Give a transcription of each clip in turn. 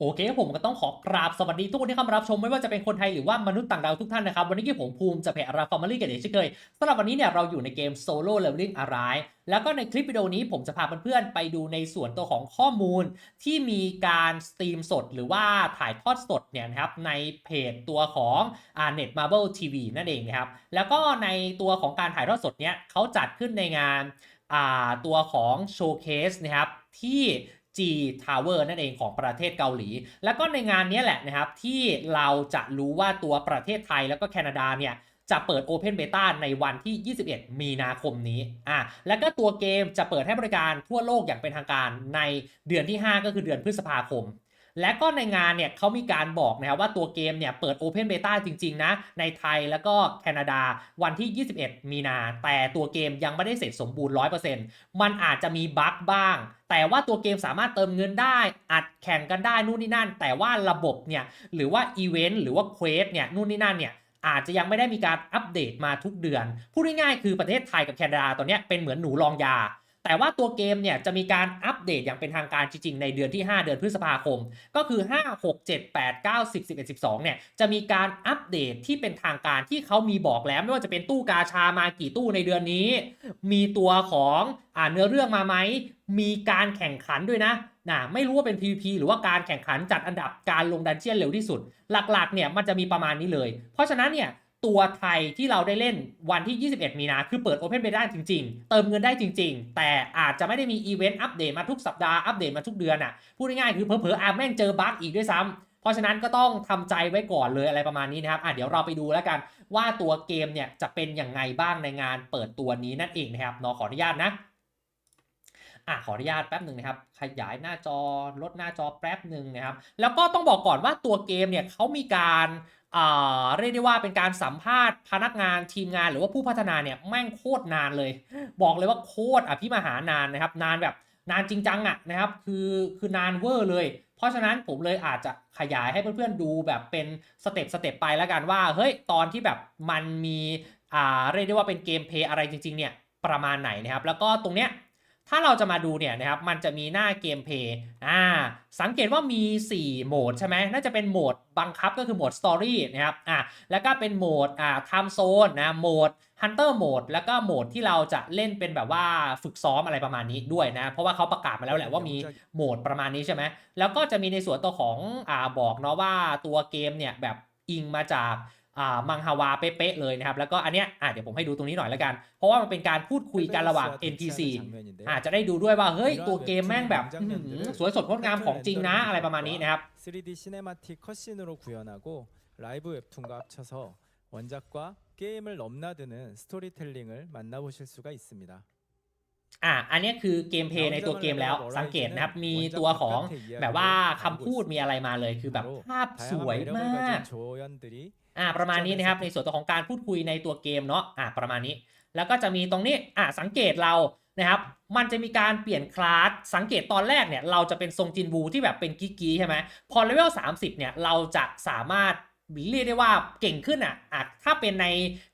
โอเคครับผมก็ต้องขอกราบสวัสดีทุกคนที่เข้ามารับชมไม่ว่าจะเป็นคนไทยหรือว่ามนุษย์ต่างดาวทุกท่านนะครับ วันนี้ที่ผมภูมิจะแผ่ราฟอร์มารี่กันเช่นเคยสำหรับวันนี้เนี่ยเราอยู่ในเกม Solo Leveling Arise แล้วก็ในคลิปวิดีโอนี้ผมจะพาเพื่อนๆไปดูในส่วนตัวของข้อมูลที่มีการสตรีมสดหรือว่าถ่ายทอดสดเนี่ยนะครับในเพจตัวของอ่า Net Marble TV นั่นเองนะครับแล้วก็ในตัวของการถ่ายทอดสดเนี่ยเขาจัดขึ้นในงานอ่าตัวของโชว์เคสนะครับที่ G Tower นั่นเองของประเทศเกาหลี แล้วก็ในงานนี้แหละนะครับที่เราจะรู้ว่าตัวประเทศไทยแล้วก็แคนาดาเนี่ยจะเปิด Open Beta ในวันที่ 21 มีนาคมนี้ อะ แล้วก็ตัวเกมจะเปิดให้บริการทั่วโลกอย่างเป็นทางการในเดือนที่ 5 ก็คือเดือนพฤษภาคม และก็ในงานเนี่ยเขามีการบอกนะครับว่าตัวเกมเนี่ยเปิด Open Beta จริง ๆ นะ ในไทยแล้วก็แคนาดาวันที่ 21 มีนา แต่ตัวเกมยังไม่ได้เสร็จสมบูรณ์ 100%มันอาจจะมีบั๊กบ้าง แต่ว่าตัวเกมสามารถเติมเงินได้ อัดแข่งกันได้นู่นนี่นั่น แต่ว่าระบบเนี่ยหรือว่าอีเวนต์หรือว่าเควสเนี่ยนู่นนี่นั่นเนี่ยอาจจะยังไม่ได้มีการอัปเดตมาทุกเดือน พูดง่ายๆคือประเทศไทยกับแคนาดาตอนเนี้ยเป็นเหมือนหนูรองยา แต่ว่าตัวเกมเนี่ยจะมีการอัปเดตอย่างเป็นทางการจริงๆ ในเดือนที่ 5 เดือนพฤษภาคม ก็คือ 5 6 7 8 9 10 11 12เนี่ยจะมีการอัปเดตที่เป็นทางการที่เขามีบอกแล้วไม่ว่าจะเป็นตู้กาชามากี่ตู้ในเดือนนี้ มีตัวของอ่าเนื้อเรื่องมาไหมมีการแข่งขันด้วยนะนะไม่รู้ว่าเป็น PVP หรือว่าการแข่งขันจัดอันดับการลงดันเจียนเร็วที่สุด หลักๆเนี่ยมันจะมีประมาณนี้เลย เพราะฉะนั้นเนี่ย ตัวไทยที่เราได้เล่นวันที่ 21 มีนา คือเปิด Open Beta จริง ๆ เติมเงินได้จริง ๆ แต่อาจจะไม่ได้มีอีเวนต์อัปเดตมาทุกสัปดาห์อัปเดตมาทุกเดือนอะพูดง่ายๆคือเผลอๆอาแม่งเจอบั๊กอีกด้วยซ้ำเพราะฉะนั้นก็ต้องทำใจไว้ก่อนเลยอะไรประมาณนี้นะครับอะเดี๋ยวเราไปดูแล้วกันว่าตัวเกมเนี่ยจะเป็นยังไงบ้างในงานเปิดตัวนี้นั่นเองนะครับเนาะขออนุญาตนะอะขออนุญาตแป๊บหนึ่งนะครับ ขยายหน้าจอลดหน้าจอแป๊บหนึ่งนะครับ แล้วก็ต้องบอกก่อนว่าตัวเกมเนี่ยเขามีการ เรียกได้ว่าเป็นการสัมภาษณ์พนักงานทีมงานหรือว่าผู้พัฒนาเนี่ยแม่งโคตรนานเลย บอกเลยว่าโคตรอภิมหานานนะครับ นานแบบนานจริงจังอะนะครับคือคือนานเวอร์เลย เพราะฉะนั้นผมเลยอาจจะขยายให้เพื่อนๆดูแบบเป็นสเต็ปสเต็ปไปแล้วกันว่าเฮ้ยตอนที่แบบมันมีอ่าเรียกได้ว่าเป็นเกมเพย์อะไรจริงๆเนี่ยประมาณไหนนะครับ แล้วก็ตรงเนี้ย ถ้าเราจะมาดูเนี่ยนะครับมันจะมีหน้าเกมเพย์อ่าสังเกตว่ามี 4 โหมดใช่ไหมน่าจะเป็นโหมดบังคับก็คือโหมด Story นะครับอ่าแล้วก็เป็นโหมดอ่า Time Zone นะโหมด Hunter Mode แล้วก็โหมดที่เราจะเล่นเป็นแบบว่าฝึกซ้อมอะไรประมาณนี้ด้วยนะ เพราะว่าเขาประกาศมาแล้วแหละว่ามีโหมดประมาณนี้ใช่ไหมแล้วก็จะมีในส่วนตัวของอ่าบอกเนาะว่าตัวเกมเนี่ยแบบอิงมาจากมังฮาวาเป๊ะๆเลยนะครับ แล้วก็อันเนี้ยอ่ะเดี๋ยวผมให้ดูตรงนี้หน่อยแล้วกัน เพราะว่ามันเป็นการพูดคุยกันระหว่าง NPC อาจจะได้ดูด้วยว่า เฮ้ย ตัวเกมแม่งแบบอื้อหือสวยสดงดงามของจริงนะ อะไรประมาณนี้นะครับ 3D 시네마틱 컷신으로 구현하고 라이브 웹툰과 합쳐서 원작과 게임을 넘나드는 스토리텔링을 만나보실 수가 있습니다. อะอันนี้คือเกมเพย์ในตัวเกมแล้วสังเกตนะครับ มีตัวของแบบว่าคำพูดมีอะไรมาเลยคือแบบภาพสวยมากอ่าประมาณนี้นะครับในส่วนตัวของการพูดคุยในตัวเกมเนาะอ่าประมาณนี้ แล้วก็จะมีตรงนี้อ่าสังเกตเรานะครับมันจะมีการเปลี่ยนคลาสสังเกตตอนแรกเนี่ยเราจะเป็นทรงจินบูที่แบบเป็นกิ๊กกี้ใช่ไหมพอเลเวล30เนี่ยเราจะสามารถเรียกได้ว่าเก่งขึ้นอะอะถ้าเป็นใน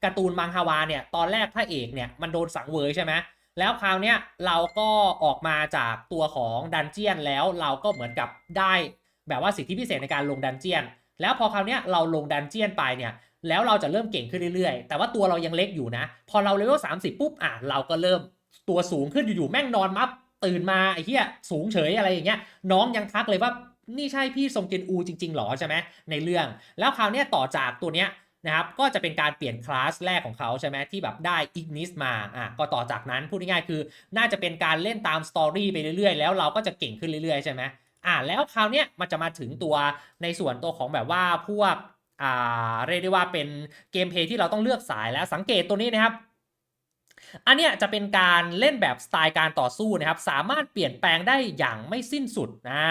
การ์ตูนมังฮวาเนี่ยตอนแรกพระเอกเนี่ยมันโดนสังเวยใช่ไหม แล้วคราวเนี้ยเราก็ออกมาจากตัวของดันเจียนแล้วเราก็เหมือนกับได้แบบว่าสิทธิพิเศษในการลงดันเจียน แล้วพอคราวเนี้ยเราลงดันเจียนไปเนี่ยแล้วเราจะเริ่มเก่งขึ้นเรื่อยๆ แต่ว่าตัวเรายังเล็กอยู่นะ พอเราเลเวล30 ปุ๊บอะเราก็เริ่มตัวสูงขึ้นอยู่ๆแม่งนอนมับตื่นมาไอ้เหี้ยสูงเฉยอะไรอย่างเงี้ยน้องยังทักเลยว่านี่ใช่พี่ทรงเจนอูจริงๆหรอใช่ไหมในเรื่อง แล้วคราวเนี้ยต่อจากตัวเนี้ย นะครับก็จะเป็นการเปลี่ยนคลาสแรกของเขาใช่ไหมที่แบบได้อิกนิสมาอะก็ต่อจากนั้นพูดง่ายๆคือ น่าจะเป็นการเล่นตามสตอรี่ไปเรื่อยๆ แล้วเราก็จะเก่งขึ้นเรื่อยๆใช่ไหมอะแล้วคราวเนี้ยมันจะมาถึงตัวในส่วนตัวของแบบว่าพวกอ่าเรียกได้ว่าเป็นเกมเพย์ที่เราต้องเลือกสายแล้วสังเกตตัวนี้นะครับอันเนี้ยจะเป็นการเล่นแบบสไตล์การต่อสู้นะครับ สามารถเปลี่ยนแปลงได้อย่างไม่สิ้นสุดนะ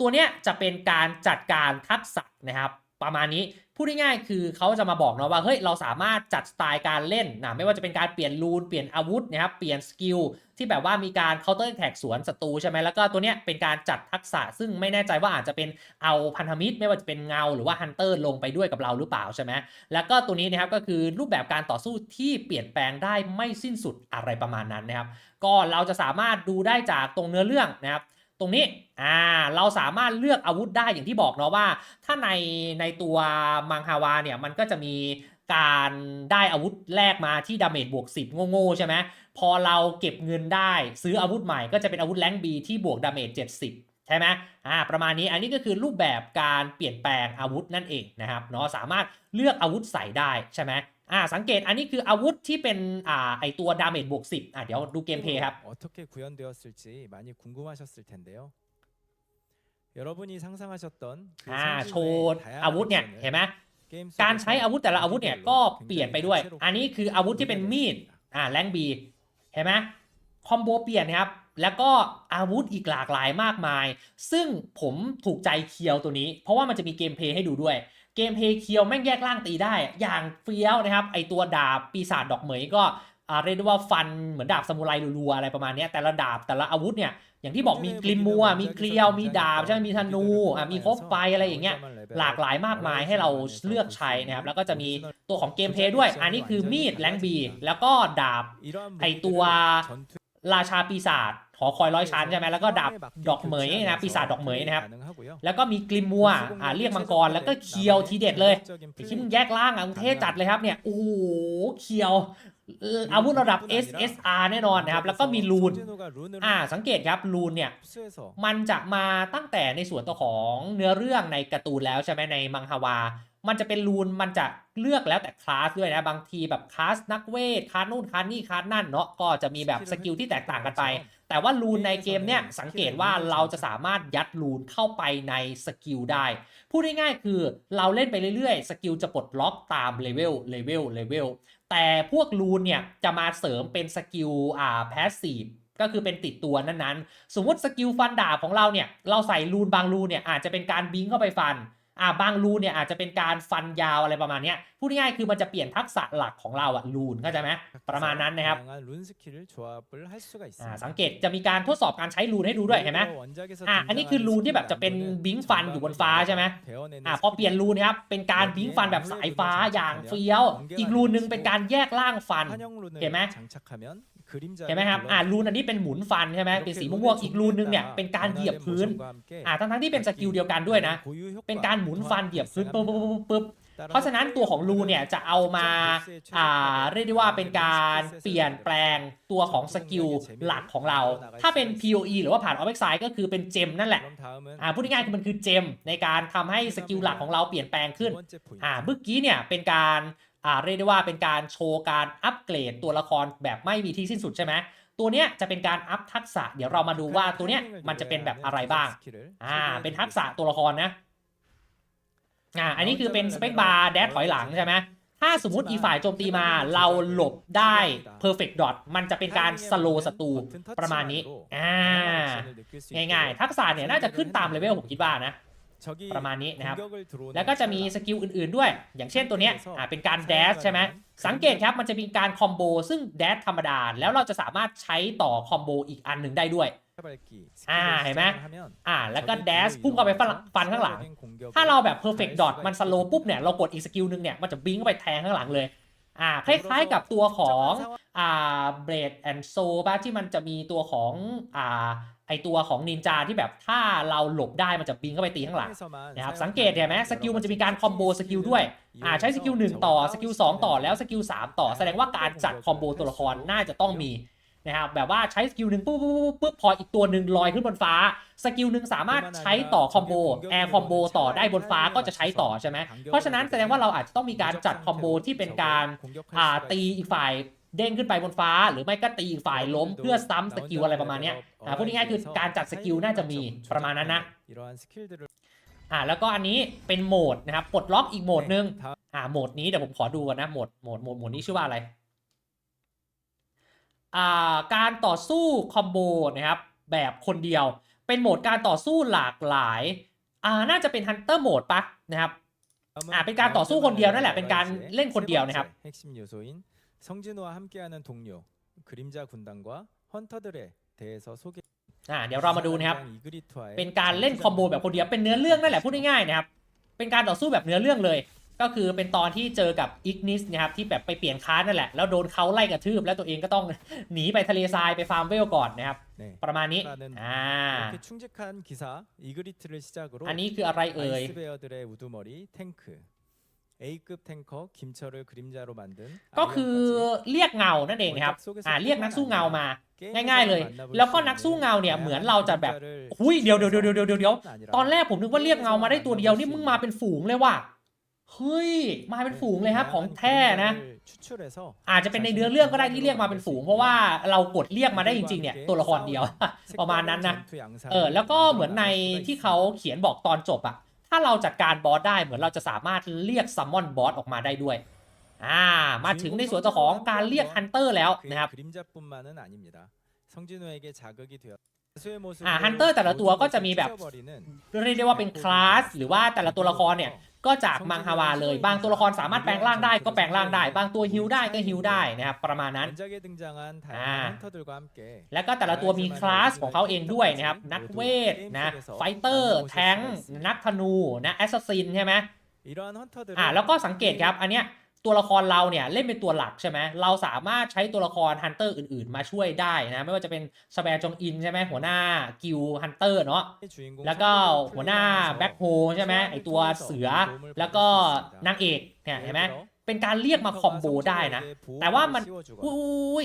ตัวเนี้ยจะเป็นการจัดการทักษะนะครับ ประมาณนี้ พูดง่ายๆคือเขาจะมาบอกเนาะว่าเฮ้ยเราสามารถจัดสไตล์การเล่นนะไม่ว่าจะเป็นการเปลี่ยนรูนเปลี่ยนอาวุธนะครับเปลี่ยนสกิลที่แบบว่ามีการเคาน์เตอร์แท็กสวนศัตรูใช่ไหมแล้วก็ตัวเนี้ยเป็นการจัดทักษะซึ่งไม่แน่ใจว่าอาจจะเป็นเอาพันธมิตร ไม่ว่าจะเป็นเงาหรือว่าฮันเตอร์ลงไปด้วยกับเราหรือเปล่าใช่ไหมแล้วก็ตัวนี้นะครับก็คือรูปแบบการต่อสู้ที่เปลี่ยนแปลงได้ไม่สิ้นสุดอะไรประมาณนั้นนะครับก็เราจะสามารถดูได้จากตรงเนื้อเรื่องนะครับ ตรงนี้อ่าเราสามารถเลือกอาวุธได้อย่างที่บอกเนาะว่า ถ้าในในตัวมังฮาวาเนี่ยมันก็จะมีการได้อาวุธแรกมาที่ดาเมจบวก 10 โง่ๆใช่ไหมพอเราเก็บเงินได้ซื้ออาวุธใหม่ก็จะเป็นอาวุธแรงบีที่บวกดาเมจ70 ใช่ไหมอ่าประมาณนี้อันนี้ก็คือรูปแบบการเปลี่ยนแปลงอาวุธนั่นเองนะครับเนาะสามารถเลือกอาวุธใส่ได้ใช่ไหม อ่าสังเกตอันนี้คืออาวุธที่เป็นอ่าไอตัวดาเมจบวก 10อ่ะเดี๋ยวดูเกมเพลย์ครับ 어떻게 구현되었을지 많이 궁금하셨을 텐데요. 여러분이 상상하셨던 그 อ่าโช 성진호의 ว์ 다양한 อาวุธเนี่ย 버전을 เห็นไหม 게임 การ 속에서 ใช้อาวุธแต่ละอาวุธเนี่ยก็เปลี่ยนไปด้วย อันนี้คืออาวุธที่เป็นมีด อ่าแรงบี เห็นไหมคอมโบเปลี่ยนนะครับ แล้วก็อาวุธอีกหลากหลายมากมาย ซึ่งผมถูกใจเคียวตัวนี้ เพราะว่ามันจะมีเกมเพลย์ให้ดูด้วย เกมเพลย์เคียวแม่งแยกล่างตีได้ อย่างเฟี้ยวนะครับ ไอตัวดาบปีศาจดอกเหมยก็อ่าเรียกได้ว่าฟันเหมือนดาบซามูไรรัวๆอะไรประมาณเนี้ยแต่ละดาบแต่ละอาวุธเนี่ยอย่างที่บอกมีกลิมมัว มีเกลียว มีดาบใช่ไหมมีธนูอะมีคบไฟอะไรอย่างเงี้ยหลากหลายมากมายให้เราเลือกใช้นะครับแล้วก็จะมีตัวของเกมเพลย์ด้วย อันนี้คือมีดแรงบีแล้วก็ดาบไอตัวราชาปีศาจ หอคอยร้อยชั้นใช่ไหมแล้วก็ดาบดอกเหมยนะปีศาจดอกเหมยนะครับแล้วก็มีกลิมมัวอ่าเรียกมังกรแล้วก็เคียวทีเด็ดเลยไอ้ที่มึงแยกล่างอะมึงเท่จัดเลยครับเนี่ยโอ้โหเคียวเอ่ออาวุธระดับ SSR แน่นอนนะครับ แล้วก็มีรูน อ่า สังเกตครับรูนเนี่ย มันจะมาตั้งแต่ในส่วนตัวของเนื้อเรื่องในการ์ตูนแล้วใช่ไหมในมังฮวา มันจะเป็นรูนมันจะเลือกแล้วแต่คลาสด้วยนะบางทีแบบคลาสนักเวทคลาสนู่นคลาสนี่คลาสนั่นเนาะก็จะมีแบบสกิลที่แตกต่างกันไป แต่ว่ารูนในเกมเนี่ยสังเกตว่าเราจะสามารถยัดรูนเข้าไปในสกิลได้ พูดง่ายๆคือเราเล่นไปเรื่อยๆ สกิลจะปลดล็อกตามเลเวลเลเวลเลเวลแต่พวกรูนเนี่ยจะมาเสริมเป็นสกิลอ่าแพสซีฟก็คือเป็นติดตัวนั้นๆ สมมติสกิลฟันดาบของเราเนี่ยเราใส่รูนบางรูนเนี่ยอาจจะเป็นการบิงเข้าไปฟัน อ่าบางรูนเนี่ยอาจจะเป็นการฟันยาวอะไรประมาณนี้พูดง่ายๆคือมันจะเปลี่ยนทักษะหลักของเราอะรูนเข้าใจไหมประมาณนั้นนะครับอ่าสังเกตจะมีการทดสอบการใช้รูนให้ดูด้วยเห็นไหมอ่าอันนี้คือรูนที่แบบจะเป็นบิงฟันอยู่บนฟ้าใช่ไหมอ่าพอเปลี่ยนรูนนะครับเป็นการบิงฟันแบบสายฟ้าอย่างเฟี้ยว อีกรูนหนึ่งเป็นการแยกล่างฟันเห็นไหม เห็นไหมครับอ่ารูนอันนี้เป็นหมุนฟันใช่ไหมเป็นสีม่วงๆอีกรูนหนึงเนี่ยเป็นการเหยียบพื้นอ่าทั้งๆที่เป็นสกิลเดียวกันด้วยนะ เป็นการหมุนฟันเหยียบพื้นปุ๊บปุ๊บปุ๊บปุ๊บเพราะฉะนั้นตัวของรูเนี่ยจะเอามาอ่าเรียกได้ว่าเป็นการเปลี่ยนแปลงตัวของสกิลหลักของเรา ถ้าเป็น POE หรือว่าผ่าน o b x i ก็คือเป็นเจมนั่นแหละอ่าพูดง่ายๆคือมันคือเจมในการทำให้สกิลหลักของเราเปลี่ยนแปลงขึ้นอ่าเมื่อกี้เนี่ยเป็นการอ่า เรียกได้ว่าเป็นการโชว์การอัปเกรดตัวละครแบบไม่มีที่สิ้นสุดใช่ไหมตัวเนี้ยจะเป็นการอัพทักษะ เดี๋ยวเรามาดูว่าตัวเนี้ยมันจะเป็นแบบอะไรบ้างอ่าเป็นทักษะตัวละครนะอ่าอันนี้คือเป็นสเปคบาร์แดดถอยหลังใช่ไหมถ้าสมมติอีฝ่ายโจมตีมาเราหลบได้ perfect dot มันจะเป็นการสโลศัตรูประมาณนี้อ่าง่ายๆ ทักษะเนี่ยน่าจะขึ้นตามเลเวลผมคิดว่านะ ประมาณนี้นะครับ แล้วก็จะมีสกิลอื่นๆด้วย อย่างเช่นตัวเนี้ยอ่าเป็นการแดชใช่ไหมสังเกตครับมันจะมีการคอมโบซึ่งแดชธรรมดา แล้วเราจะสามารถใช้ต่อคอมโบอีกอันหนึ่งได้ด้วยอ่าเห็นไหมอ่าแล้วก็แดชพุ่งเข้าไปฟันฟันข้างหลัง ถ้าเราแบบ perfect dot มันสโลปุ๊บเนี่ยเรากดอีกสกิลหนึ่งเนี่ยมันจะบิงเข้าไปแทงข้างหลังเลยอ่าคล้ายๆกับตัวของอ่า blade and soul ป่ะที่มันจะมีตัวของอ่า ไอตัวของนินจาที่แบบถ้าเราหลบได้มันจะบิงเข้าไปตีข้างหลังนะครับสังเกตเห็นไหมสกิลมันจะมีการคอมโบสกิลด้วยอ่าใช้สกิล1ต่อสกิล2ต่อแล้วสกิล3ต่อแสดงว่าการจัดคอมโบตัวละครน่าจะต้องมีนะครับแบบว่าใช้สกิลหนึ่งปุ๊บปุ๊บปุ๊บปุ๊บพออีกตัวหนึ่งลอยขึ้นบนฟ้า สกิลหนึ่งสามารถใช้ต่อคอมโบแอร์คอมโบต่อได้บนฟ้าก็จะใช้ต่อใช่ไหมเพราะฉะนั้นแสดงว่าเราอาจจะต้องมีการจัดคอมโบที่เป็นการอ่าตีอีกฝ่าย เด้งขึ้นไปบนฟ้า หรือไม่ก็ตีอีกฝ่ายล้มเพื่อซ้ำสกิลอะไรประมาณเนี้ยอ่าพูดง่ายๆคือการจัดสกิลน่าจะมีประมาณนั้นนะอ่าแล้วก็อันนี้เป็นโหมดนะครับปลดล็อกอีกโหมดหนึงอ่าโหมดนี้เดี๋ยวผมขอดูก่อนนะโหมดโหมดโหมดโหมดนี้ชื่อว่าอะไรอ่าการต่อสู้คอมโบนะครับแบบคนเดียว เป็นโหมดการต่อสู้หลากหลายอ่าน่าจะเป็นฮันเตอร์โหมดปะนะครับอ่าเป็นการต่อสู้คนเดียวนั่นแหละเป็นการเล่นคนเดียวนะครับ 성진호와 함께하는 동료 그림자 군단과 헌터들에 대해서 소개. อ่าเดี๋ยวเรามาดูนะครับ เป็ เป็น การเล่นคอมโบแบบคนเดียวเป็นเนื้อเรื่องนั่นแหละพูดง่ายๆนะครับ เป็นการต่อสู้แบบเนื้อเรื่องเลย ก็คือเป็นตอนที่เจอกับอิกนิสนะครับที่แบบไปเปลี่ยนคลาสนั่นแหละ แล้วโดนเขาไล่กระทืบ แล้วตัวเองก็ต้อง หนีไปทะเลทรายไปฟาร์มเวลก่อนนะครับ 네. ประมาณนี้ 라는 อ่า 이렇게 충직한 기사 이그리트를 시작으로 อันนี้คืออะไรเอ่ย 아이스베어들의 우두머리 탱크 A급 탱커 김철을 그림자로 만든 ก็คือเรียกเงานั่นเองนะครับ อ่าเรียกนักสู้เงามา ง่ายๆเลย แล้วก็นักสู้เงาเนี่ยเหมือนเราจะแบบ หุ้ยเดี๋ยวเดี๋ยวเดี๋ยวเดี๋ยวเดี๋ยวเดี๋ยว ตอนแรกผมนึกว่าเรียกเงามาได้ตัวเดียวนี่มึงมาเป็นฝูงเลยว่ะ เฮ้ย มาเป็นฝูงเลยครับของแท้นะ 추출해서 อาจจะเป็นในเนื้อเรื่องก็ได้ที่เรียกมาเป็นฝูง เพราะว่าเรากดเรียกมาได้จริงๆเนี่ยตัวละครเดียว ประมาณนั้นนะ เออแล้วก็เหมือนในที่เขาเขียนบอกตอนจบอะ ถ้าเราจัดการบอสได้เหมือนเราจะสามารถเรียกซัมมอนบอสออกมาได้ด้วยอ่ามาถึงในส่วนเจ้าของการเรียกฮันเตอร์แล้วนะครับอ่าฮันเตอร์แต่ละตัวก็จะมีแบบเรียกได้ว่าเป็นคลาสหรือว่าแต่ละตัวละครเนี่ย ก็จากมังฮาวาเลย บางตัวละครสามารถแปลงร่างได้ก็แปลงร่างได้ บางตัวฮิวได้ก็ฮิวได้นะครับประมาณนั้นอ่าแล้วก็แต่ละตัวมีคลาสของเขาเองด้วยนะครับนักเวทนะไฟเตอร์แทงนักธนูนะแอสซัสซินใช่ไหมอ่าแล้วก็สังเกตครับอันเนี้ย ตัวละครเราเนี่ยเล่นเป็นตัวหลักใช่ไหมเราสามารถใช้ตัวละครฮันเตอร์อื่นๆ มาช่วยได้นะไม่ว่าจะเป็นสแปรจงอินใช่ไหมหัวหน้ากิลฮันเตอร์เนาะแล้วก็หัวหน้าแบ็คโฮใช่ไหมไอตัวเสือแล้วก็นางเอกเนี่ยเห็นไหมเป็นการเรียกมาคอมโบได้นะ แต่ว่ามันอุ้ย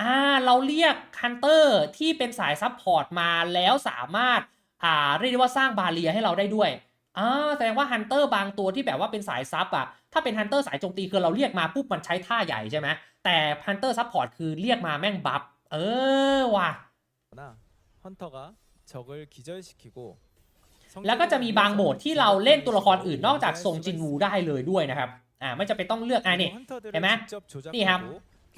อ่าเราเรียกฮันเตอร์ที่เป็นสายซับพอร์ตมาแล้วสามารถอ่าเรียกได้ว่าสร้างบาเรียให้เราได้ด้วย อ่าแสดงว่าฮันเตอร์บางตัวที่แบบว่าเป็นสายซับอะถ้าเป็นฮันเตอร์สายโจมตีคือเราเรียกมาปุ๊บมันใช้ท่าใหญ่ใช่ไหมแต่ฮันเตอร์ซับพอร์ตคือเรียกมาแม่งบัฟเออว่ะแล้วก็จะมีบางโหมดที่เราเล่นตัวละครอื่นนอกจากทรงจินวูได้เลยด้วยนะครับอ่าไม่จะเป็นต้องเลือกอ่านี่เห็นไหมนี่ครับ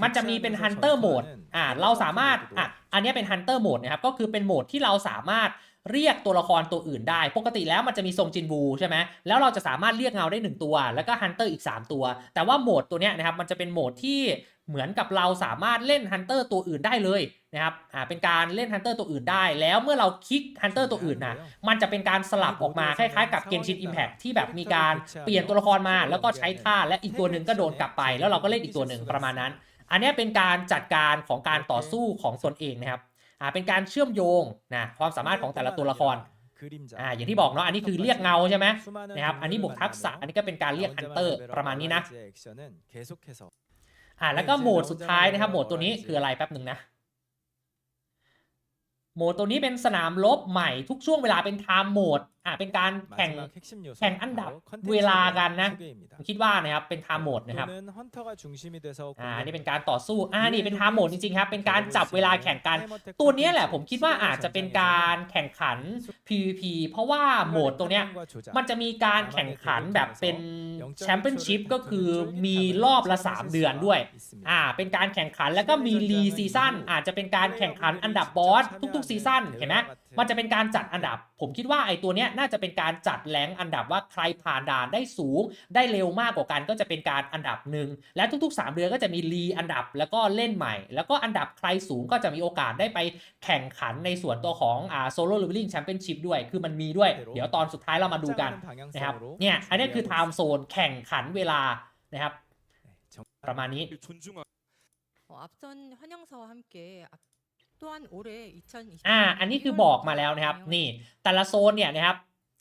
มันจะมีเป็นฮันเตอร์โหมดอ่าเราสามารถอะอันนี้เป็นฮันเตอร์โหมดนะครับก็คือเป็นโหมดที่เราสามารถ เรียกตัวละครตัวอื่นได้ ปกติแล้วมันจะมีทรงจินบูใช่ไหมแล้วเราจะสามารถเรียกเงาได้ 1 ตัว แล้วก็ Hunter อีก 3 ตัว แต่ว่าโหมดตัวเนี้ยนะครับมันจะเป็นโหมดที่เหมือนกับเราสามารถเล่น Hunter ตัวอื่นได้เลยนะครับ อ่า เป็นการเล่น Hunter ตัวอื่นได้ แล้วเมื่อเราคลิก Hunter ตัวอื่นนะ มันจะเป็นการสลับออกมาคล้ายๆกับเกมชินอิมแพ t ที่แบบมีการเปลี่ยนตัวละครมา แล้วก็ใช้ท่าและอีกตัวหนึ่งก็โดนกลับไป แล้วเราก็เล่นอีกตัวหนึ่งประมาณนั้น อันเนี้ยเป็นการจัดการของการต่อสู้ของตนเองนะครับ อ่าเป็นการเชื่อมโยงนะความสามารถของแต่ละตัวละครอ่าอย่างที่บอกเนาะอันนี้คือเรียกเงาใช่ไหมนะครับอันนี้บวกทักษะอันนี้ก็เป็นการเรียก Hunter ประมาณนี้นะอ่าแล้วก็โหมดสุดท้ายนะครับโหมดตัวนี้คืออะไรแป๊บหนึ่งนะโหมดตัวนี้เป็นสนามรบใหม่ทุกช่วงเวลาเป็นไทม์โหมด อ่าเป็นการแข่งแข่งอันดับเวลากันนะผมคิดว่านะครับเป็นไทม์โหมดนะครับอ่าอันนี้เป็นการต่อสู้อ่านี่เป็นไทม์โหมดจริงๆครับเป็นการจับเวลาแข่งกันตัวเนี้ยแหละผมคิดว่าอาจจะเป็นการแข่งขัน PVP เพราะว่าโหมดตัวเนี้ยมันจะมีการแข่งขันแบบเป็นแชมเปี้ยนชิพก็คือมีรอบละ 3 เดือนด้วยอ่าเป็นการแข่งขันแล้วก็มีรีซีซั่นอาจจะเป็นการแข่งขันอันดับบอสทุกๆซีซั่นเห็นไหม มันจะเป็นการจัดอันดับ ผมคิดว่าไอ้ตัวเนี้ยน่าจะเป็นการจัดแรงค์อันดับว่าใครผ่านด่านได้สูง ได้เร็วมากกว่ากันก็จะเป็นการอันดับหนึ่งและทุกๆ 3 เดือนก็จะมีรีอันดับแล้วก็เล่นใหม่ แล้วก็อันดับใครสูงก็จะมีโอกาสได้ไปแข่งขันในส่วนตัวของอ่าโซโล่เลเวลลิ่งแชมเปี้ยนชิพด้วย คือมันมีด้วย เดี๋ยวตอนสุดท้ายเรามาดูกัน นะครับ เนี่ย อันนี้คือไทม์โซนแข่งขันเวลานะครับ ประมาณนี้ 존중하 어, 앞선 환영사와 함께 앞- 또한 올해 2020 อ่า อันนี้คือบอกมาแล้วนะครับ นี่ แต่ละโซนเนี่ยนะครับ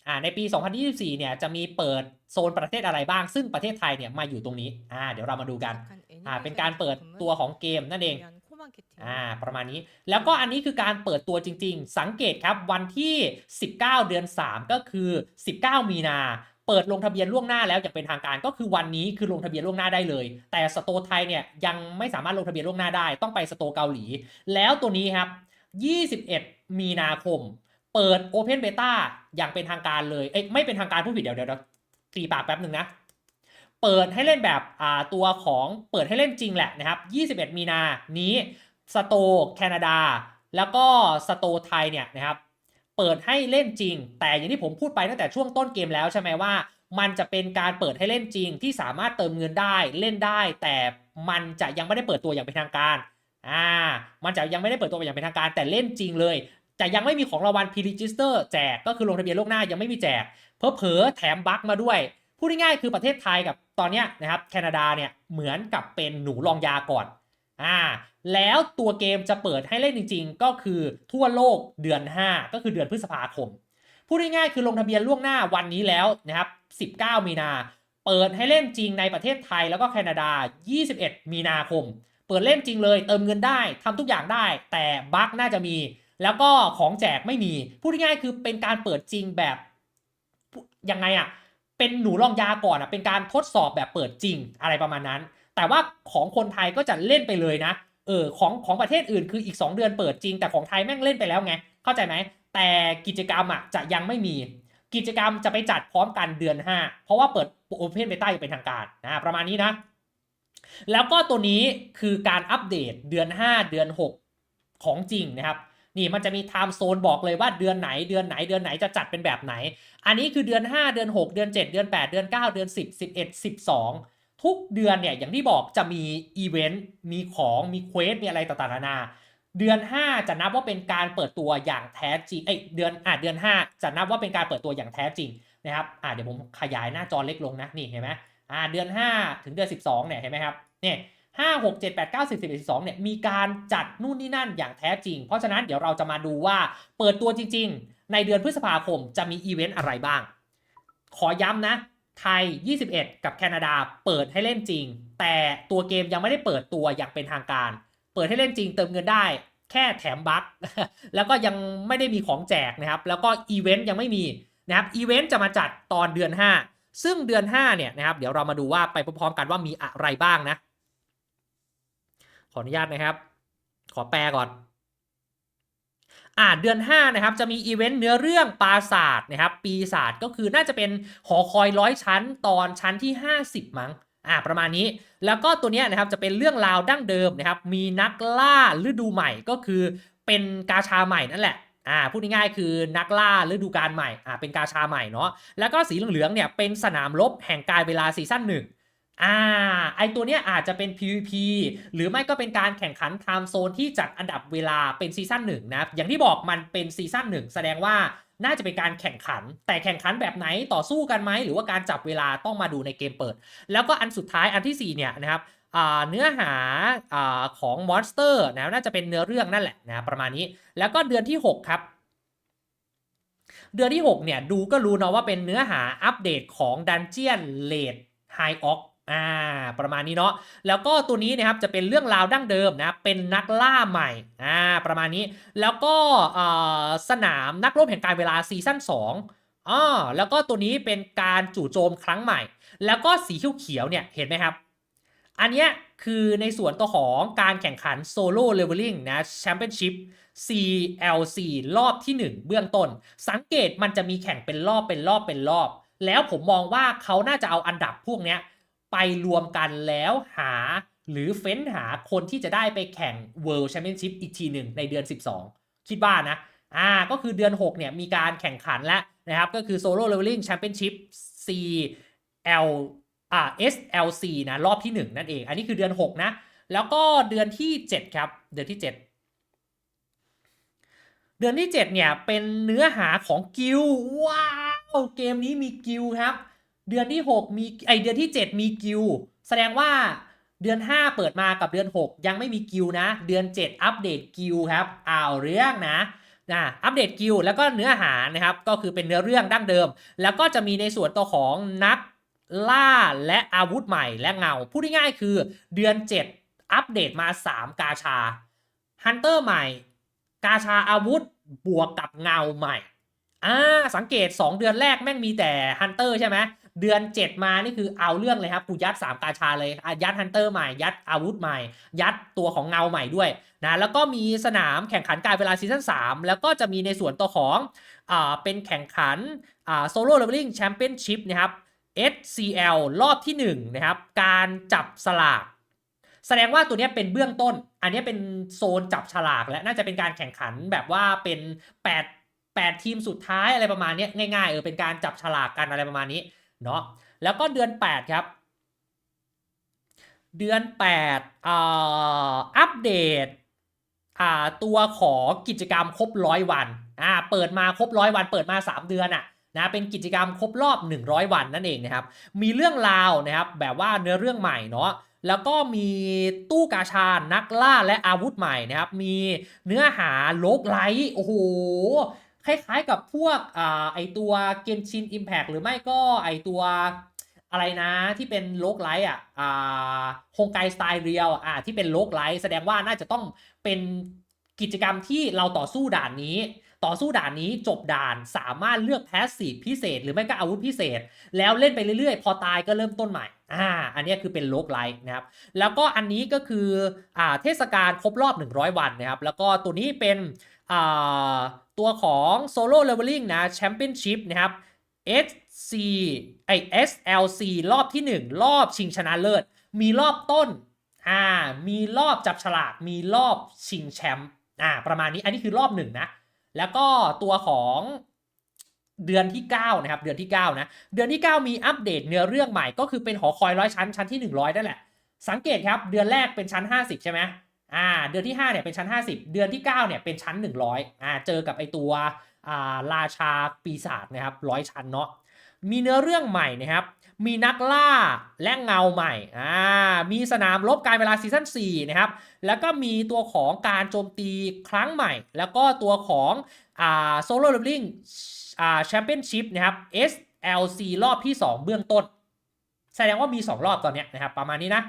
อ่า ในปี 2024 เนี่ย จะมีเปิดโซนประเทศอะไรบ้าง ซึ่งประเทศไทยเนี่ยมาอยู่ตรงนี้ อ่า เดี๋ยวเรามาดูกัน อ่า เป็นการเปิดตัวของเกมนั่นเอง อ่า ประมาณนี้ แล้วก็อันนี้คือการเปิดตัวจริง ๆ สังเกตครับ วันที่ 19 เดือน 3 ก็คือ 19 มีนา เปิดลงทะเบียนล่วงหน้าแล้วอย่างเป็นทางการก็คือวันนี้คือลงทะเบียนล่วงหน้าได้เลย แต่สโตไทยเนี่ยยังไม่สามารถลงทะเบียนล่วงหน้าได้ ต้องไปสโตเกาหลี แล้วตัวนี้ครับ 21 มีนาคม เปิด Open Beta อย่างเป็นทางการเลยเอ้ไม่เป็นทางการผู้ผิดเดี๋ยวเดี๋ยวเดี๋ยวตีปากแป๊บหนึ่งนะ เปิดให้เล่นแบบอ่าตัวของเปิดให้เล่นจริงแหละนะครับ 21 มีนานี้สโตแคนาดา แล้วก็สโตไทยเนี่ยนะครับ เปิดให้เล่นจริง แต่อย่างที่ผมพูดไปตั้งแต่ช่วงต้นเกมแล้วใช่ไหมว่า มันจะเป็นการเปิดให้เล่นจริง ที่สามารถเติมเงินได้เล่นได้ แต่มันจะยังไม่ได้เปิดตัวอย่างเป็นทางการอ่ามันจะยังไม่ได้เปิดตัวอย่างเป็นทางการ แต่เล่นจริงเลยแต่ยังไม่มีของรางวัล p r e g i s t e r แจกก็คือลงทะเบียนล่วงหน้ายังไม่มีแจก เพอเพอแถมบั๊กมาด้วยพูดง่ายๆคือประเทศไทยกับตอนนี้นะครับแคนาดาเนี่ยเหมือนกับเป็นหนูลองยาก่อน อ่าแล้วตัวเกมจะเปิดให้เล่นจริง ๆ ก็คือทั่วโลกเดือน 5 ก็คือเดือนพฤษภาคม พูดง่ายๆคือลงทะเบียนล่วงหน้าวันนี้แล้วนะครับ 19 มีนา เปิดให้เล่นจริงในประเทศไทยแล้วก็แคนาดา 21 มีนาคม เปิดเล่นจริงเลยเติมเงินได้ทำทุกอย่างได้ แต่บั๊กน่าจะมี แล้วก็ของแจกไม่มี พูดง่ายๆคือเป็นการเปิดจริงแบบยังไงอะเป็นหนูลองยาก่อนอะเป็นการทดสอบแบบเปิดจริงอะไรประมาณนั้น แต่ว่าของคนไทยก็จะเล่นไปเลยนะ เออของของประเทศอื่นคืออีก 2 เดือนเปิดจริง แต่ของไทยแม่งเล่นไปแล้วไง เข้าใจไหม แต่กิจกรรมอะจะยังไม่มี กิจกรรมจะไปจัดพร้อมกันเดือน 5 เพราะว่าเปิด Open Beta อย่างเป็นทางการนะประมาณนี้นะ แล้วก็ตัวนี้คือการอัปเดตเดือน 5 เดือน 6 ของจริงนะครับนี่มันจะมีไทม์โซนบอกเลยว่าเดือนไหนเดือนไหนเดือนไหนจะจัดเป็นแบบไหน อันนี้คือเดือน 5 เดือน 6 เดือน 7 เดือน 8 เดือน 9 เดือน 10 11 12 ทุกเดือนเนี่ยอย่างที่บอกจะมีอีเวนต์มีของมีเควสมีอะไรต่างๆนานา เดือน 5 จะนับว่าเป็นการเปิดตัวอย่างแท้จริงเอ้ยเดือนอะเดือน 5 จะนับว่าเป็นการเปิดตัวอย่างแท้จริงนะครับอะเดี๋ยวผมขยายหน้าจอเล็กลงนะนี่เห็นไหมอ่าเดือน 5 ถึงเดือน 12เนี่ยเห็นไหมครับเนี่ยห้าหกเจ็ดแปดเก้าสิบสิบเอ็ดสิบสองเนี่ยมีการจัดนู่นนี่นั่นอย่างแท้จริง เพราะฉะนั้นเดี๋ยวเราจะมาดูว่าเปิดตัวจริง ๆ ในเดือนพฤษภาคมจะมีอีเวนต์อะไรบ้าง ขอย้ำนะ ไทย 21 กับแคนาดาเปิดให้เล่นจริง แต่ตัวเกมยังไม่ได้เปิดตัวอย่างเป็นทางการ เปิดให้เล่นจริงเติมเงินได้ แค่แถมบัคแล้วก็ยังไม่ได้มีของแจกนะครับ แล้วก็อีเวนต์ยังไม่มีนะครับอีเวนต์จะมาจัดตอนเดือน 5 ซึ่งเดือน 5 เนี่ยนะครับ เดี๋ยวเรามาดูว่าไปพร้อมๆกันว่ามีอะไรบ้างนะ ขออนุญาตนะครับ ขอแปลก่อน อ่าเดือน5นะครับจะมีอีเวนต์เนื้อเรื่องปราศาสตร์นะครับปีศาจก็คือน่าจะเป็นหอคอยร้อยชั้นตอนชั้นที่ 50 มั้งอ่าประมาณนี้แล้วก็ตัวเนี้ยนะครับจะเป็นเรื่องราวดั้งเดิมนะครับมีนักล่าฤดูใหม่ก็คือเป็นกาชาใหม่นั่นแหละอ่าพูดง่ายๆคือนักล่าฤดูกาลใหม่อ่าเป็นกาชาใหม่เนาะแล้วก็สีเหลืองๆเนี่ยเป็นสนามรบแห่งการเวลาซีซั่นหนึ่ง อ่าไอตัวเนี้ยอาจจะเป็น PVP หรือไม่ก็เป็นการแข่งขันไทม์โซนที่จัดอันดับเวลาเป็นซีซั่นหนึ่งนะอย่างที่บอกมันเป็นซีซั่นหนึ่งแสดงว่าน่าจะเป็นการแข่งขัน แต่แข่งขันแบบไหนต่อสู้กันไหม หรือว่าการจับเวลาต้องมาดูในเกมเปิด แล้วก็อันสุดท้ายอันที่4เนี่ยนะครับอ่าเนื้อหาอ่าของมอนสเตอร์นะน่าจะเป็นเนื้อเรื่องนั่นแหละนะประมาณนี้ แล้วก็เดือนที่ 6 ครับ เดือนที่ 6 เนี่ย ดูก็รู้เนาะว่าเป็นเนื้อหาอัปเดตของ Dungeon Late High Ox อ่าประมาณนี้เนาะแล้วก็ตัวนี้นะครับจะเป็นเรื่องราวดั้งเดิมนะเป็นนักล่าใหม่อ่าประมาณนี้แล้วก็สนามนักรบแห่งการเวลาซีซั่น2อ่าแล้วก็ตัวนี้เป็นการจู่โจมครั้งใหม่ แล้วก็สีเขียวๆเนี่ยเห็นไหมครับ อันเนี้ยคือในส่วนตัวของการแข่งขันโซโล่เลเวลลิ่งนะแชมเปี้ยนชิพ CLC รอบที่ 1 เบื้องต้น สังเกตมันจะมีแข่งเป็นรอบเป็นรอบเป็นรอบ แล้วผมมองว่าเขาน่าจะเอาอันดับพวกเนี้ย ไปรวมกันแล้วหาหรือเฟ้นหาคนที่จะได้ไปแข่ง World Championship อีกทีหนึ่งในเดือน 12 คิดว่านะ อ่า ก็คือเดือน 6 เนี่ย มีการแข่งขันแล้วนะครับ ก็คือ Solo Leveling Championship CL อ่า SLC นะ รอบที่ 1 นั่นเอง อันนี้คือเดือน 6 นะ แล้วก็เดือนที่ 7 ครับ เดือนที่ 7เดือนที่ 7 เนี่ย เป็นเนื้อหาของกิลว้าว เกมนี้มีกิลครับ เดือนที่ 6 มีไอเดือนที่ 7 มีกิลแสดงว่าเดือน 5 เปิดมากับเดือน 6 ยังไม่มีกิลนะ เดือน 7 อัปเดตกิลครับอ้าวเรื่องนะนะอัปเดตกิลแล้วก็เนื้อหานะครับ ก็คือเป็นเนื้อเรื่องดั้งเดิม แล้วก็จะมีในส่วนตัวของนักล่าและอาวุธใหม่และเงา พูดง่ายๆคือเดือน 7 อัปเดตมา 3 กาชาฮันเตอร์ใหม่ กาชาอาวุธบวกกับเงาใหม่อ่าสังเกต 2 เดือนแรกแม่งมีแต่ฮันเตอร์ใช่ไหม เดือน 7 มานี่คือเอาเรื่องเลยครับกูยัด 3 กาชาเลยอะยัดฮันเตอร์ใหม่ ยัดอาวุธใหม่ ยัดตัวของเงาใหม่ด้วยนะแล้วก็มีสนามแข่งขันการเวลาซีซั่น3 แล้วก็จะมีในส่วนตัวของอ่าเป็นแข่งขันอ่าโซโล่เลเวลลิ่งแชมเปี้ยนชิพนะครับ SCL รอบที่ 1 นะครับ การจับสลากแสดงว่าตัวเนี้ยเป็นเบื้องต้น อันนี้เป็นโซนจับฉลากและน่าจะเป็นการแข่งขันแบบว่าเป็น 8 8 ทีมสุดท้ายอะไรประมาณนี้ง่ายๆเออเป็นการจับฉลากกันอะไรประมาณนี้ เนาะแล้วก็เดือน 8 ครับ เดือน8อ่าอัปเดตอ่าตัวของกิจกรรมครบร้อยวันอ่าเปิดมาครบร้อยวัน เปิดมา 3 เดือนอะนะเป็นกิจกรรมครบรอบ 100 วันนั่นเองนะครับ มีเรื่องราวนะครับแบบว่าเนื้อเรื่องใหม่เนาะแล้วก็มีตู้กาชา นักล่าและอาวุธใหม่นะครับ มีเนื้อหาโลกไลท์โอ้โห คล้ายๆกับพวกอ่าไอตัวเก n ชินอิมแพ t หรือไม่ก็ไอตัวอะไรนะที่เป็นโลกไลท์อะอ่าโฮงไกสไตล์เรียลอ่าที่เป็นโลกไลท์แสดงว่าน่าจะต้องเป็นกิจกรรมที่เราต่อสู้ด่านนี้ ต่อสู้ด่านนี้จบด่านสามารถเลือกแพสซีฟพิเศษ หรือไม่ก็อาวุธพิเศษ แล้วเล่นไปเรื่อยๆ พอตายก็เริ่มต้นใหม่ อ่าอันนี้คือเป็นโลกไลท์นะครับแล้วก็อันนี้ก็คืออ่าเทศกาลครบรอบ 100 วันนะครับแล้วก็ตัวนี้เป็นอ่าตัวของโซโล่เลเวลลิ่งนะแชมเปี้ยนชิพนะครับ SC ไอ SLC รอบที่ 1 รอบชิงชนะเลิศ มีรอบต้นอ่ามีรอบจับฉลาก มีรอบชิงแชมป์อ่าประมาณนี้อันนี้คือรอบหนึ่งนะแล้วก็ตัวของ เดือนที่ 9 นะครับ เดือนที่ 9 นะ เดือนที่ 9 มีอัปเดตเนื้อเรื่องใหม่ก็คือเป็นหอคอยร้อยชั้นชั้นที่ 100นั่นแหละ สังเกตครับเดือนแรกเป็นชั้น 50 ใช่ไหมอ่าเดือนที่5เนี่ยเป็นชั้น 50 เดือนที่9เนี่ยเป็นชั้น 100อ่าเจอกับไอตัวอ่าราชาปีศาจนะครับร้อยชั้นเนาะมีเนื้อเรื่องใหม่นะครับ มีนักล่าและเงาใหม่อ่ามีสนามรบการเวลาซีซั่น4นะครับ แล้วก็มีตัวของการโจมตีครั้งใหม่ แล้วก็ตัวของอ่าโซโล่เลเวลลิ่งอ่าแชมเปี้ยนชิพนะครับ SLC รอบที่ 2 เบื้องต้น แสดงว่ามี 2 รอบตอนเนี้ยนะครับ ประมาณนี้นะ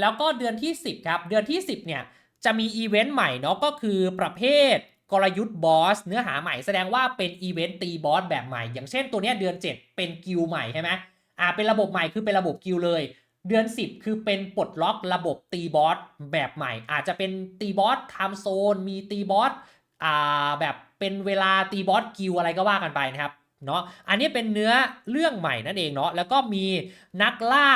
แล้วก็เดือนที่ 10 ครับ เดือนที่ 10 เนี่ย จะมีอีเวนต์ใหม่เนาะก็คือประเภท กลยุทธ์บอสเนื้อหาใหม่แสดงว่าเป็นอีเวนต์ตีบอสแบบใหม่ อย่างเช่นตัวนี้เดือน 7 เป็นกิลใหม่ใช่ไหมอ่าเป็นระบบใหม่คือเป็นระบบกิลเลย เดือน 10 คือเป็นปลดล็อกระบบตีบอสแบบใหม่ อาจจะเป็นตีบอสไทม์โซนมีตีบอสอ่าแบบเป็นเวลาตีบอสกิลอะไรก็ว่ากันไปนะครับเนาะอันนี้เป็นเนื้อเรื่องใหม่นั่นเองเนาะแล้วก็มีนักล่า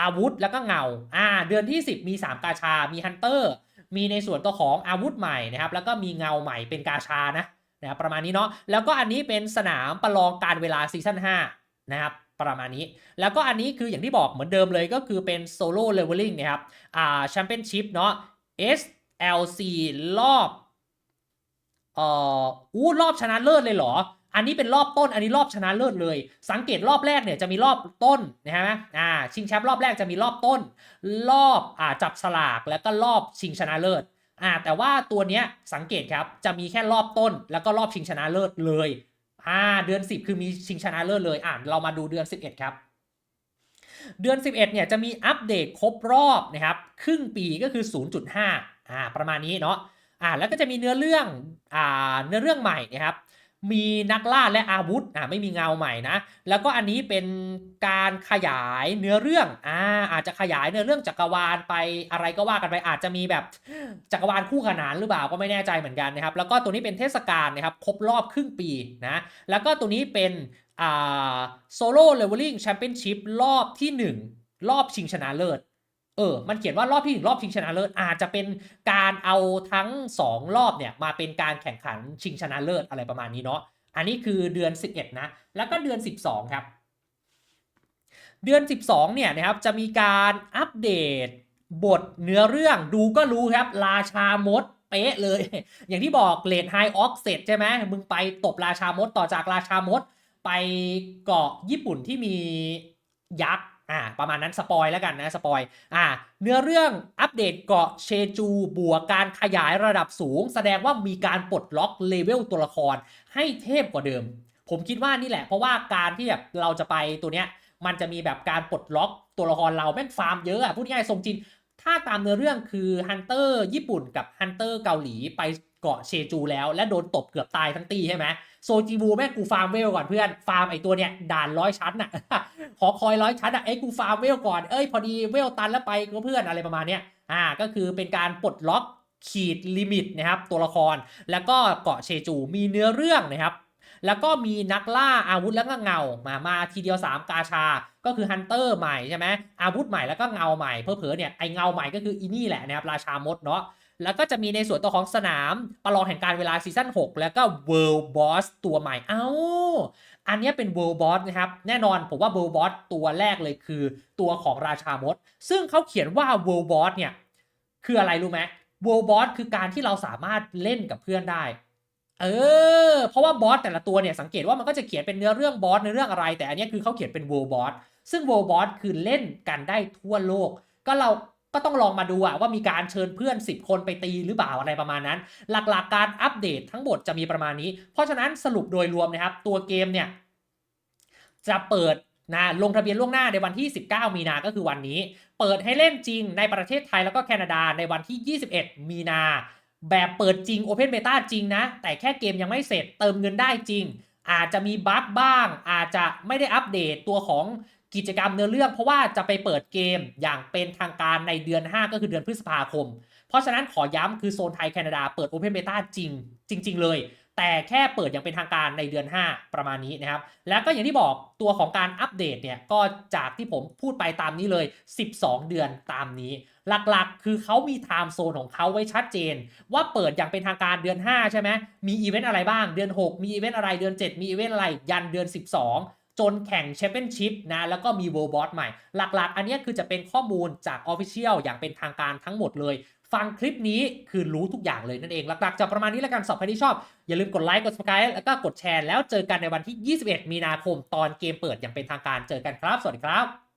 อาวุธแล้วก็เงาอ่าเดือนที่ 10 มี 3 กาชา มีฮันเตอร์ มีในส่วนตัวของอาวุธใหม่นะครับ แล้วก็มีเงาใหม่เป็นกาชานะนะครับประมาณนี้เนาะแล้วก็อันนี้เป็นสนามประลองการเวลาซีซั่น5นะครับประมาณนี้ แล้วก็อันนี้คืออย่างที่บอกเหมือนเดิมเลยก็คือเป็นโซโล่เลเวลลิ่งนะครับอ่าแชมเปี้ยนชิพเนาะ SLC รอบเอ่ออู้รอบชนะเลิศเลยเหรอ อันนี้เป็นรอบต้น อันนี้รอบชนะเลิศเลย สังเกตรอบแรกเนี่ยจะมีรอบต้นนะฮะอ่าชิงแชมป์รอบแรกจะมีรอบต้น รอบอ่าจับสลากแล้วก็รอบชิงชนะเลิศอ่าแต่ว่าตัวเนี้ยสังเกตครับจะมีแค่รอบต้น แล้วก็รอบชิงชนะเลิศเลยอ่าเดือน 10 คือมีชิงชนะเลิศเลยอ่าเรามาดูเดือน 11 ครับ เดือน 11เนี่ยจะมีอัปเดตครบรอบนะครับครึ่งปีก็คือ 0.5อ่าประมาณนี้เนาะอ่าแล้วก็จะมีเนื้อเรื่องอ่าเนื้อเรื่องใหม่นะครับ มีนักล่าและอาวุธอ่าไม่มีเงาใหม่นะ แล้วก็อันนี้เป็นการขยายเนื้อเรื่องอ่าอาจจะขยายเนื้อเรื่องจักรวาลไปอะไรก็ว่ากันไปอาจจะมีแบบจักรวาลคู่ขนานหรือเปล่าก็ไม่แน่ใจเหมือนกันนะครับ แล้วก็ตัวนี้เป็นเทศกาลนะครับครบรอบครึ่งปีนะแล้วก็ตัวนี้เป็นอ่าโซโล่เลเวลลิ่งแชมเปี้ยนชิพรอบที่ 1 รอบชิงชนะเลิศ เออ มันเขียนว่ารอบที่หนึ่งรอบชิงชนะเลิศอาจจะเป็นการเอาทั้ง 2 รอบเนี่ยมาเป็นการแข่งขันชิงชนะเลิศอะไรประมาณนี้เนาะ อันนี้คือเดือน 11 นะ แล้วก็เดือน 12 ครับ เดือน 12 เนี่ยนะครับจะมีการอัปเดตบทเนื้อเรื่องดูก็รู้ครับราชามดเป๊ะเลย อย่างที่บอกเลดไฮออกเสร็จใช่ไหมมึงไปตบราชามดต่อจากราชามด ไปเกาะญี่ปุ่นที่มียักษ์ อ่าประมาณนั้นสปอยแล้วกันนะสปอยอ่าเนื้อเรื่องอัปเดตเกาะเชจูบวกการขยายระดับสูง แสดงว่ามีการปลดล็อกเลเวลตัวละครให้เทพกว่าเดิม ผมคิดว่านี่แหละ เพราะว่าการที่แบบเราจะไปตัวเนี้ยมันจะมีแบบการปลดล็อกตัวละครเราแม่งฟาร์มเยอะอะพูดง่ายๆทรงจิน ถ้าตามเนื้อเรื่องคือฮันเตอร์ญี่ปุ่นกับฮันเตอร์เกาหลีไป เกาะเชจูแล้ว และโดนตบเกือบตายทั้งตีใช่ไหมโซจิบูแม่กูฟาร์มเวลก่อนเพื่อน ฟาร์มไอตัวเนี้ยด่านร้อยชั้นน่ะ ขอคอยร้อยชั้นอะเอ้กูฟาร์มเวลก่อน เอ้ยพอดีเวลตันแล้วไปก็เพื่อนอะไรประมาณเนี้ย อ่า ก็คือเป็นการปลดล็อกขีดลิมิตนะครับตัวละคร แล้วก็เกาะเชจูมีเนื้อเรื่องนะครับแล้วก็มีนักล่าอาวุธแล้วก็เงา มา มาทีเดียว 3 กาชา ก็คือฮันเตอร์ใหม่ใช่ไหมอาวุธใหม่แล้วก็เงาใหม่ เพอเพอเนี่ยไอเงาใหม่ก็คืออีนี่แหละนะครับราชามดเนาะ แล้วก็จะมีในส่วนตัวของสนาม ประลองแห่งการเวลาซีซั่น6 แล้วก็ World Boss ตัวใหม่ เอ้า อันนี้เป็น World Boss นะครับ แน่นอนผมว่า World Boss ตัวแรกเลยคือตัวของราชามด ซึ่งเขาเขียนว่า World Boss เนี่ย คืออะไรรู้ไหม World Boss คือการที่เราสามารถเล่นกับเพื่อนได้เออ เพราะว่าบอสแต่ละตัวเนี่ยสังเกตว่ามันก็จะเขียนเป็นเนื้อเรื่องบอสในเรื่องอะไร แต่อันนี้คือเขาเขียนเป็น world boss ซึ่ง world boss คือเล่นกันได้ทั่วโลก ก็เรา ก็ต้องลองมาดูว่ามีการเชิญเพื่อน 10 คนไปตีหรือเปล่าอะไรประมาณนั้น หลักๆการอัปเดตทั้งหมดจะมีประมาณนี้ เพราะฉะนั้นสรุปโดยรวมนะครับ ตัวเกมเนี่ยจะเปิดนะลงทะเบียนล่วงหน้าในวันที่ 19 มีนาก็คือวันนี้ เปิดให้เล่นจริงในประเทศไทยแล้วก็แคนาดาในวันที่ 21 มีนา แบบเปิดจริง Open Beta จริงนะ แต่แค่เกมยังไม่เสร็จเติมเงินได้จริง อาจจะมีบั๊กบ้าง อาจจะไม่ได้อัปเดตตัวของ กิจกรรมเนื้อเรื่องเพราะว่าจะไปเปิดเกมอย่างเป็นทางการในเดือน 5 ก็คือเดือนพฤษภาคม เพราะฉะนั้นขอย้ำคือโซนไทยแคนาดาเปิด Open Beta จริง จริง ๆ เลย แต่แค่เปิดอย่างเป็นทางการในเดือน 5 ประมาณนี้นะครับ แล้วก็อย่างที่บอกตัวของการอัปเดตเนี่ยก็จากที่ผมพูดไปตามนี้เลย 12 เดือนตามนี้ หลักๆ คือเขามีไทม์โซนของเขาไว้ชัดเจน ว่าเปิดอย่างเป็นทางการเดือน 5 ใช่ไหมมีอีเวนต์อะไรบ้างเดือน 6 มีอีเวนต์อะไรเดือน 7 มีอีเวนต์อะไรยันเดือน 12 จนแข่งแชมเปี้ยนชิพนะแล้วก็มีโวบอลใหม่ หลักๆ อันนี้คือจะเป็นข้อมูลจาก Official อย่างเป็นทางการทั้งหมดเลย ฟังคลิปนี้คือรู้ทุกอย่างเลยนั่นเอง หลักๆ จะประมาณนี้แล้วกันสอบใครที่ชอบ อย่าลืมกดไลค์กด subscribe แล้วก็กดแชร์แล้วเจอกันในวันที่ 21 มีนาคมตอนเกมเปิดอย่างเป็นทางการเจอกันครับ สวัสดีครับ